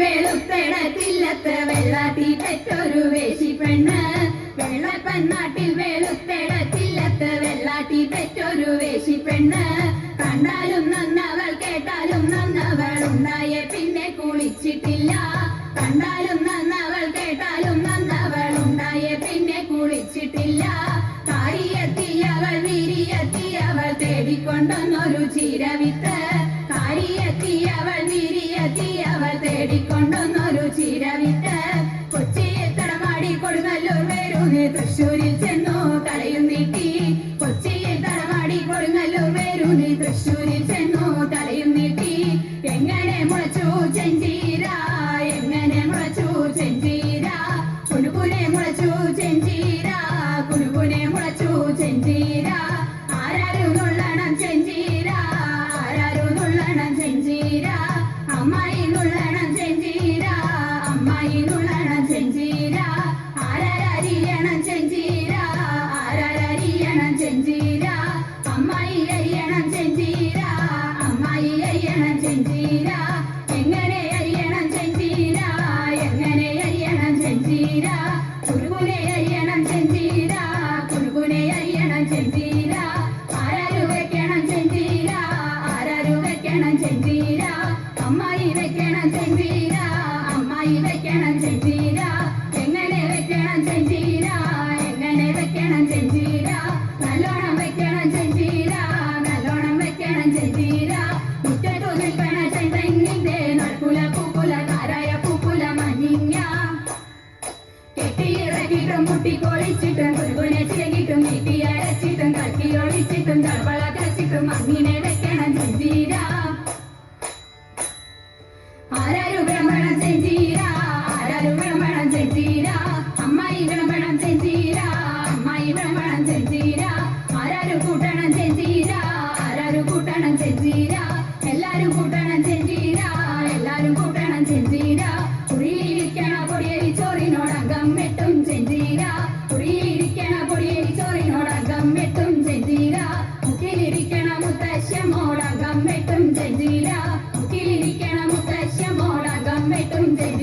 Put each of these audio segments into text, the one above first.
വെളുത്തിടത്തില്ലത്ര വെള്ളാത്തി പെറ്റൊരു വേശി പെണ്ണ്. വെള്ളപ്പന്നാട്ടിൽ വെളുത്തിടത്തില്ലത്ര വെള്ളാത്തി പെറ്റൊരു വേശി പെണ്ണ്. കണ്ടാലും നന്നവൾ കേട്ടാലും നന്നവൾ ഉണ്ടായെ പിന്നെ കുളിച്ചിട്ടില്ല. കണ്ടാലും നന്നവൾ കേട്ടാലും നന്നവൾ ഉണ്ടായെ പിന്നെ കുളിച്ചിട്ടില്ല. കാരിയെത്തിയവൾ വിരിയെത്തിയവൾ തേടിക്കൊണ്ടൊന്നൊരു ചീരവിത്ത്. സാരിയെത്തിയവൾ വിരിയെത്തിയവൾ തേടിക്കൊണ്ടൊന്നൊരു ചിരവിട്ട് കൊച്ചിയിൽ കൊടുങ്ങല്ലൂർ വരുന്നേ തൃശ്ശൂരിൽ മുട്ടിക്കൊളിച്ചിട്ട്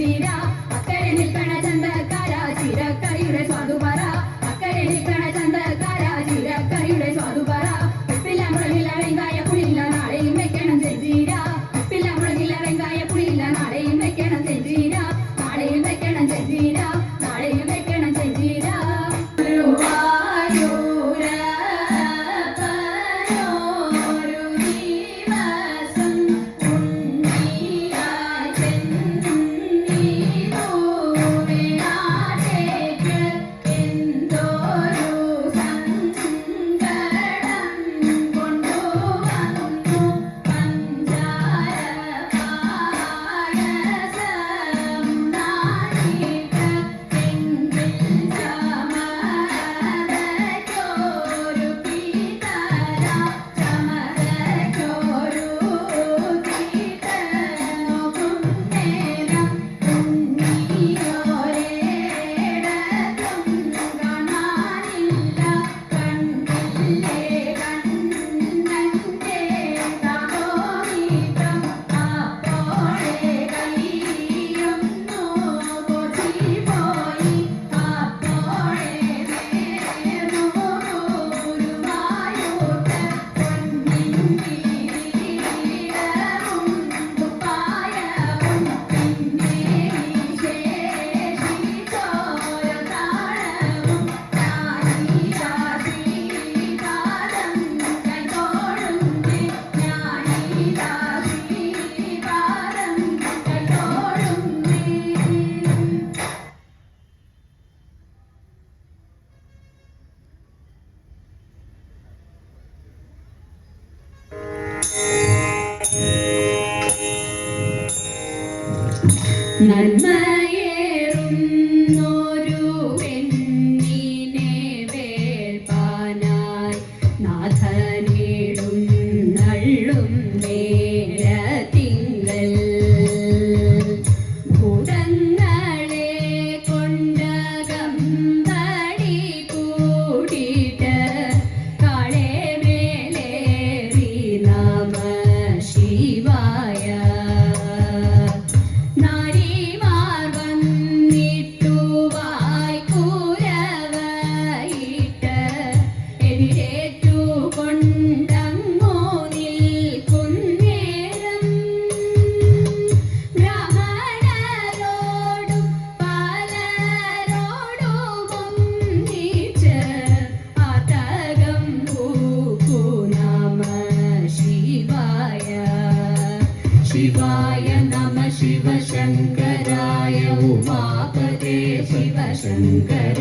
mira, hacer en el my शिवाय नमः शिवशङ्कराय उमापदे शिवशङ्कर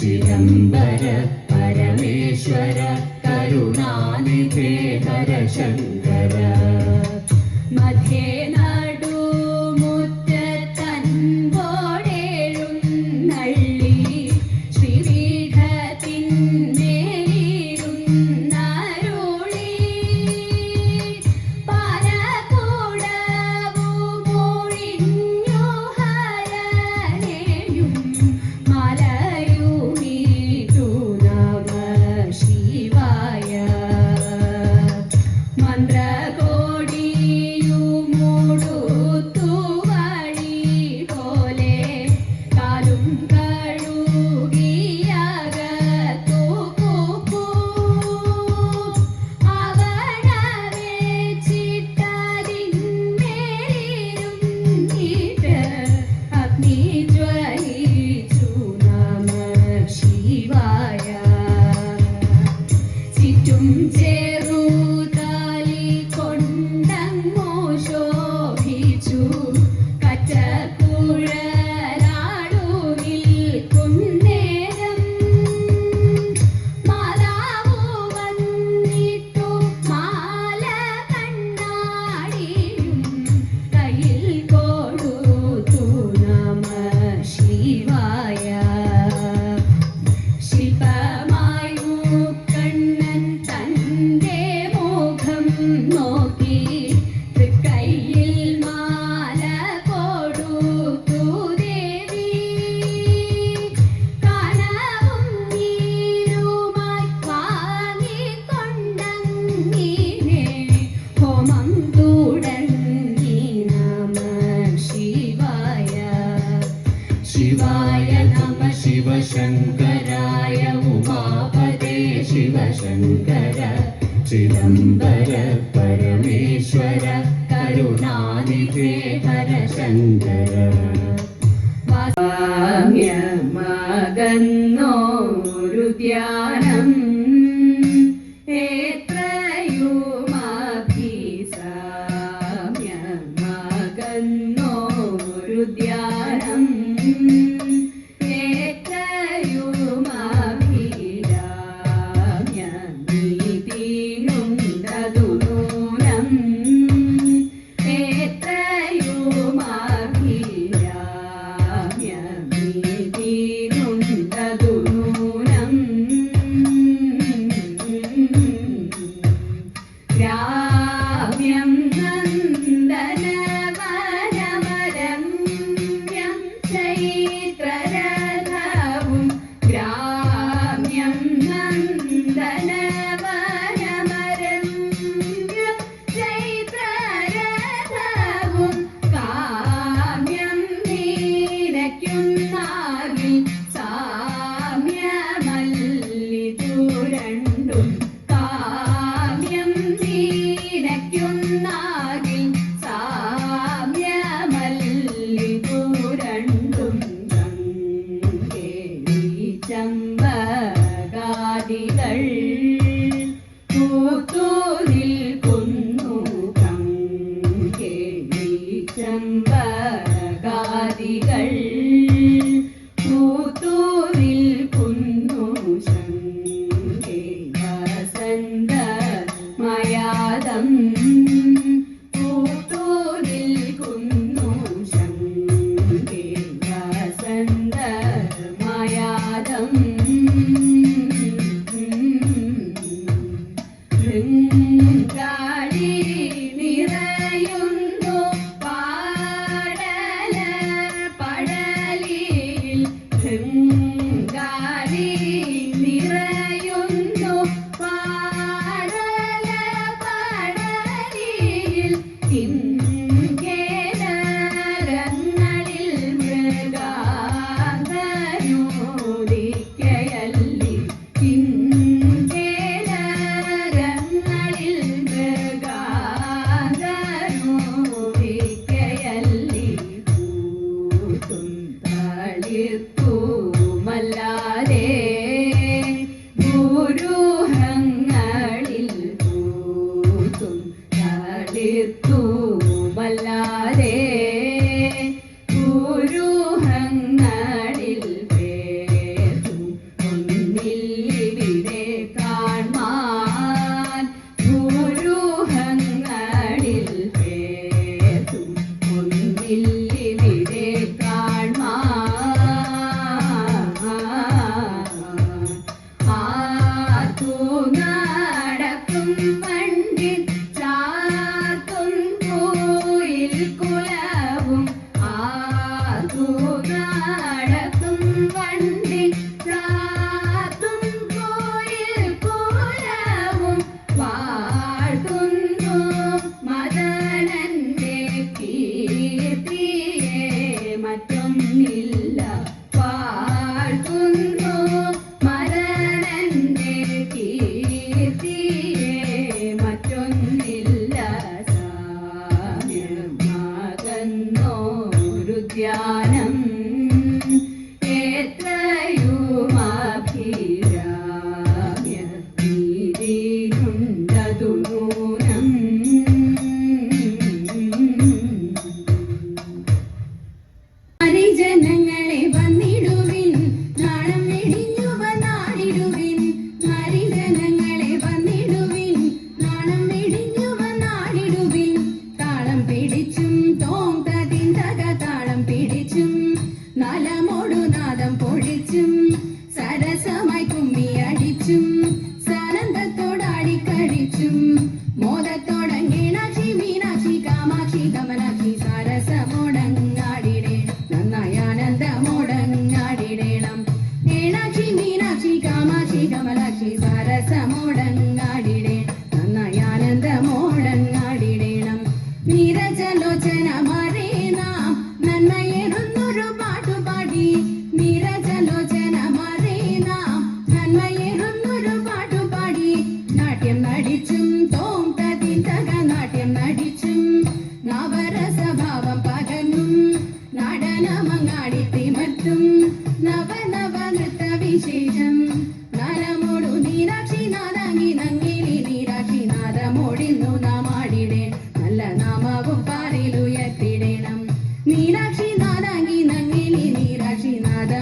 चिदम्बर परमेश्वर करुणानिधे हर शङ्कर मध्येन ചേർന്നു താലി കൊണ്ടങ്ങോ ശോഭിച്ചു. ശിവശങ്കരായ ഉമാപദേ ശിവശങ്കര ചിദംബര പരമേശ്വര കരുണാനിധേ ഹരശങ്കര ഗ്രാമ്യം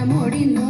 നാദമോടിന്നു